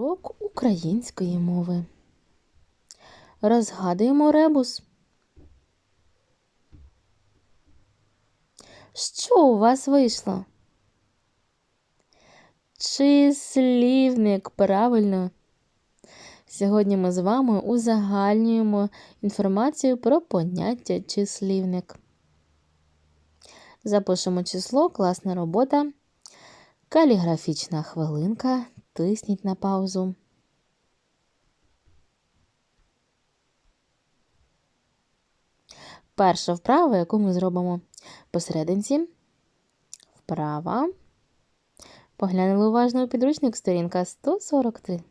Урок української мови. Розгадуємо ребус. Що у вас вийшло? Числівник, правильно. Сьогодні ми з вами узагальнюємо інформацію про поняття числівник. Запишемо число, класна робота. Каліграфічна хвилинка. Тисніть на паузу. Перша вправа, яку ми зробимо посерединці. Вправа. Поглянули уважно у підручник, сторінка 143.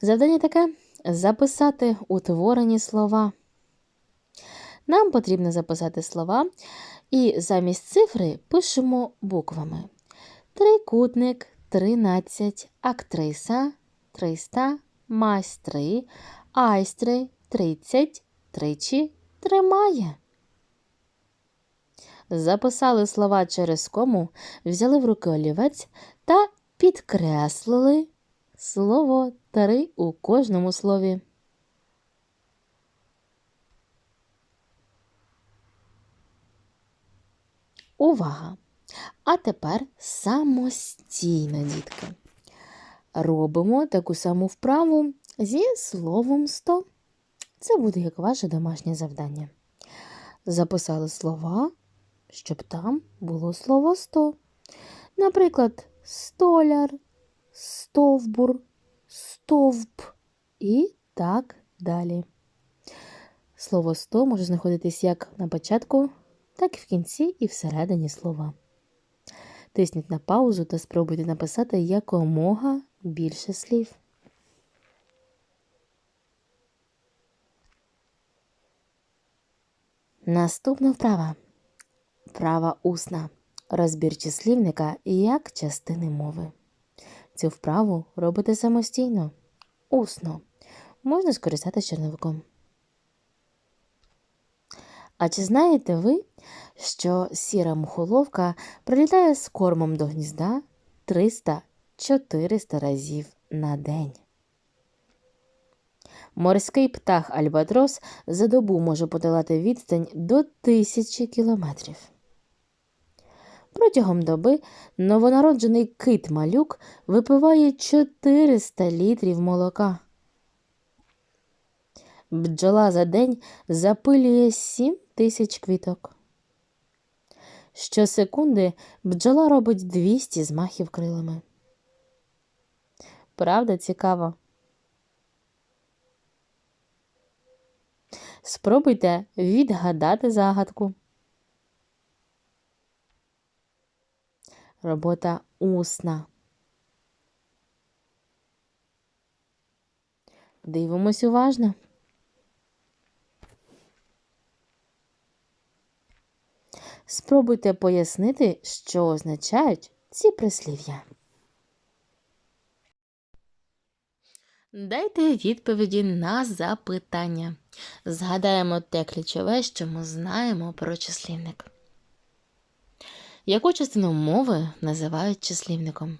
Завдання таке записати утворені слова. Нам потрібно записати слова, і замість цифри пишемо буквами. Трикутник 13, актриса 300, майстри, айстри 30, тричі тримає. Записали слова через кому, взяли в руки олівець та підкреслили слово три у кожному слові. Увага! А тепер самостійно, дітки. Робимо таку саму вправу зі словом 100. Це буде як ваше домашнє завдання. Записали слова, щоб там було слово 100. Наприклад, столяр, стовбур, стовп і так далі. Слово 100 може знаходитись як на початку, так і в кінці і всередині слова. Тисніть на паузу та спробуйте написати якомога більше слів. Наступна вправа. Вправа усна. Розбір числівника як частини мови. Цю вправу робите самостійно. Усно. Можна скористатися черновиком. А чи знаєте ви, що сіра мухоловка прилітає з кормом до гнізда 300-400 разів на день? Морський птах Альбатрос за добу може подолати відстань до тисячі кілометрів. Протягом доби новонароджений кит малюк випиває 400 літрів молока. Бджола за день запилює 7 тисяч квіток. Щосекунди бджола робить 200 змахів крилами. Правда цікаво? Спробуйте відгадати загадку. Робота усна. Дивимось уважно. Спробуйте пояснити, що означають ці прислів'я. Дайте відповіді на запитання. Згадаємо те ключове, що ми знаємо про числівник. Яку частину мови називають числівником?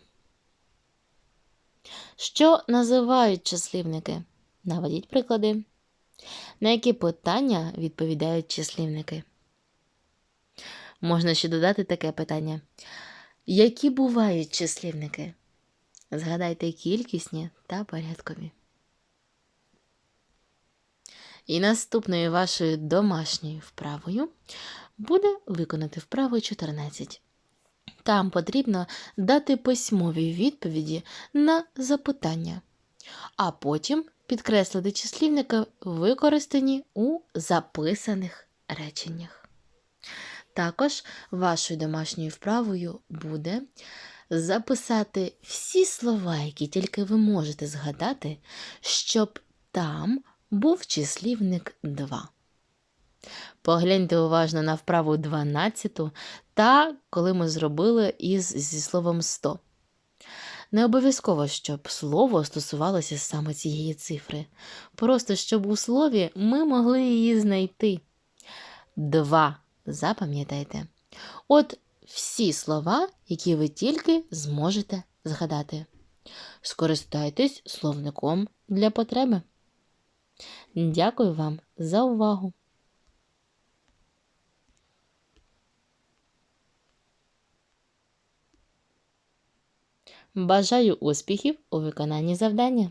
Що називають числівники? Наведіть приклади. На які питання відповідають числівники? Можна ще додати таке питання. Які бувають числівники? Згадайте кількісні та порядкові. І наступною вашою домашньою вправою буде виконати вправу 14. Там потрібно дати письмові відповіді на запитання, а потім підкреслити числівника, використані у записаних реченнях. Також вашою домашньою вправою буде записати всі слова, які тільки ви можете згадати, щоб там був числівник 2. Погляньте уважно на вправу 12 та коли ми зробили із зі словом 100. Не обов'язково, щоб слово стосувалося саме цієї цифри. Просто щоб у слові ми могли її знайти. Два. Запам'ятайте. От всі слова, які ви тільки зможете згадати. Скористайтесь словником для потреби. Дякую вам за увагу! Бажаю успіхів у виконанні завдання!